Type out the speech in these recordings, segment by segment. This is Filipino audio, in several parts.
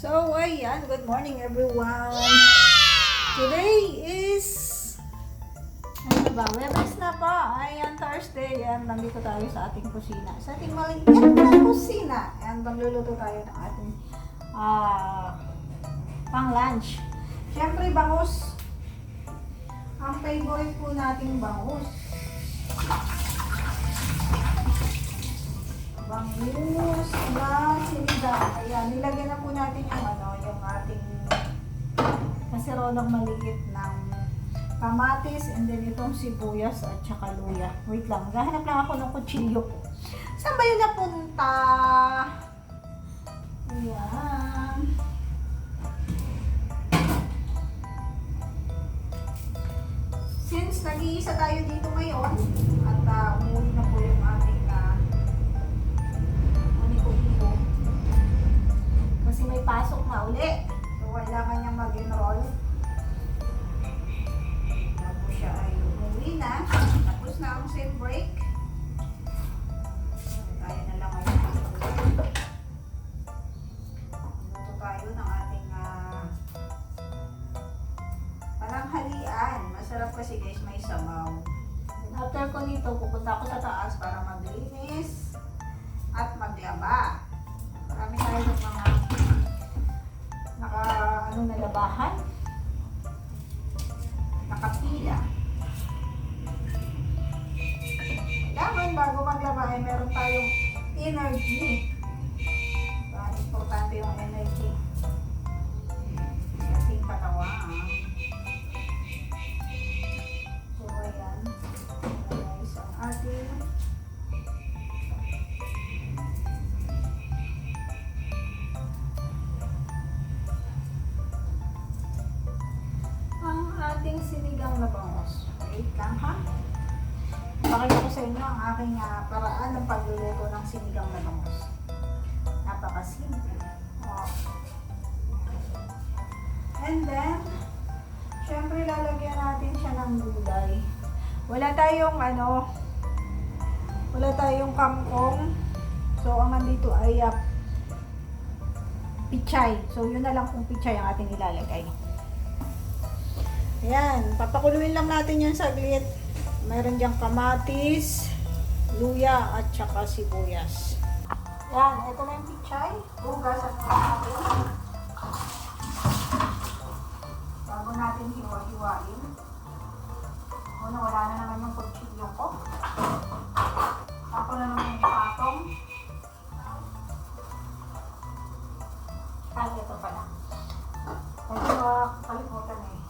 So, ayan. Good morning, everyone. Today is... Ano ba? Webes na pa. Ayan, Thursday. Ayan, nandito tayo sa ating kusina. Sa ating maliit na kusina. Ayan, magluluto tayo ng ating ah pang lunch. Siyempre, bangus. Ang favorite po nating bangus. Bangus na sinigang. Ayan, nilagyan na po natin yung ano, yung ating kasironong maliit ng kamatis and then itong sibuyas at saka luya. Wait lang, gahanap lang ako ng kutsilyo ko. Saan ba yun napunta? Ayan. Since nag-iisa tayo dito ngayon at uh, umuwi na po yung ating pananghalian. Masarap kasi guys, may sabaw. Then after ko nito, pupunta ako sa taas para maglinis at maglaba. Marami tayo ng mga naka ano na labahan. Nakapila. Kailangan bago maglaba ay meron tayong energy. Ang ating sinigang na bangos. Wait lang ha. Pakita ko sa inyo ang aking ah, paraan ng pagluluto ng sinigang na bangos. Napakasimple. Oh. And then, syempre lalagyan natin siya ng gulay. Wala tayong ano, wala tayong kangkong. So, ang nandito ay ah, pichay. So, yun na lang kung pichay ang ating ilalagay. Ayan, papakuluin lang natin yan saglit. Meron diyang kamatis, luya, at saka sibuyas. Yan, ito na yung pichay. Hugasan na natin. Bago natin hiwa-hiwain. Una, wala na naman yung kutsilyo ko. Ako na naman yung patong. Ay, ito pala. Ito, kalimutan eh.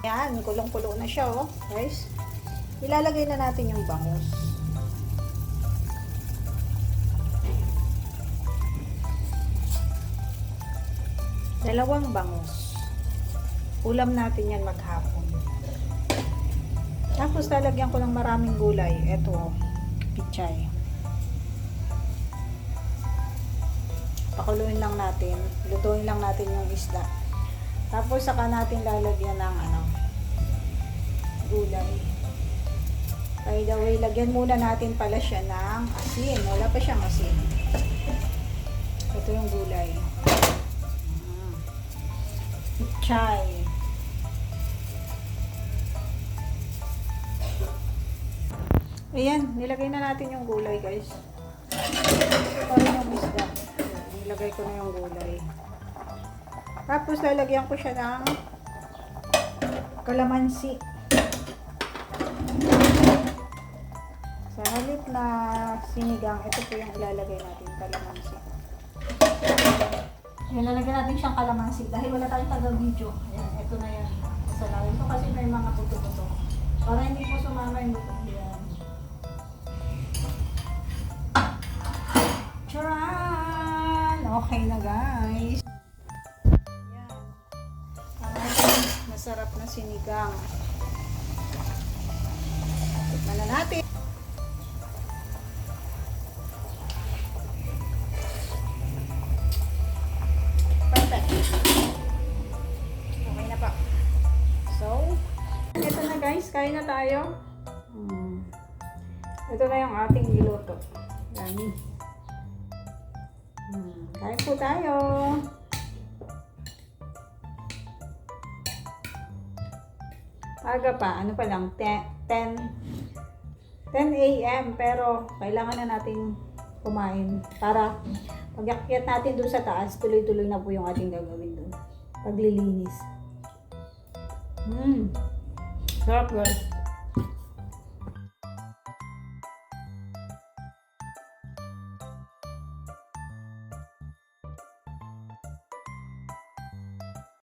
Yan, kulong-kulo na siya, oh. Guys, ilalagay na natin yung bangus. Dalawang bangus. Ulam natin yan maghapon. Tapos lalagyan ko ng maraming gulay. Ito, oh, pichay. Pakuluin lang natin. Lutuin lang natin yung isda. Tapos saka natin lalagyan ng ano, gulay. By the way, lagyan muna natin pala siya ng asin. Wala pa siyang asin. Ito yung gulay. Mm. Pichay. Ayan, nilagay na natin yung gulay guys. Ito yung isda. Nilagay ko na yung gulay. Tapos lalagyan ko siya ng kalamansi. Sa halip na sinigang, ito po yung ilalagay natin, kalamansi. Ayan, lalagyan natin siyang kalamansi dahil wala tayong taga-video. Ayan, ito na yan. Sa lawin ko kasi may mga buto-buto. Para hindi po sumama yung buto. Ayan. Charot! Okay na guys. Masarap na sinigang. Tikman na natin. Perfect. Okay na pa. So, ito na guys, kain na tayo. Hmm. Ito na yung ating niluto. Dami. Hmm. Kain po tayo. Aga pa, ano pa lang, 10, 10, 10 a.m. Pero kailangan na nating kumain para pag-akyat natin doon sa taas, tuloy-tuloy na po yung ating gagawin doon. Paglilinis. Hmm. Sarap guys.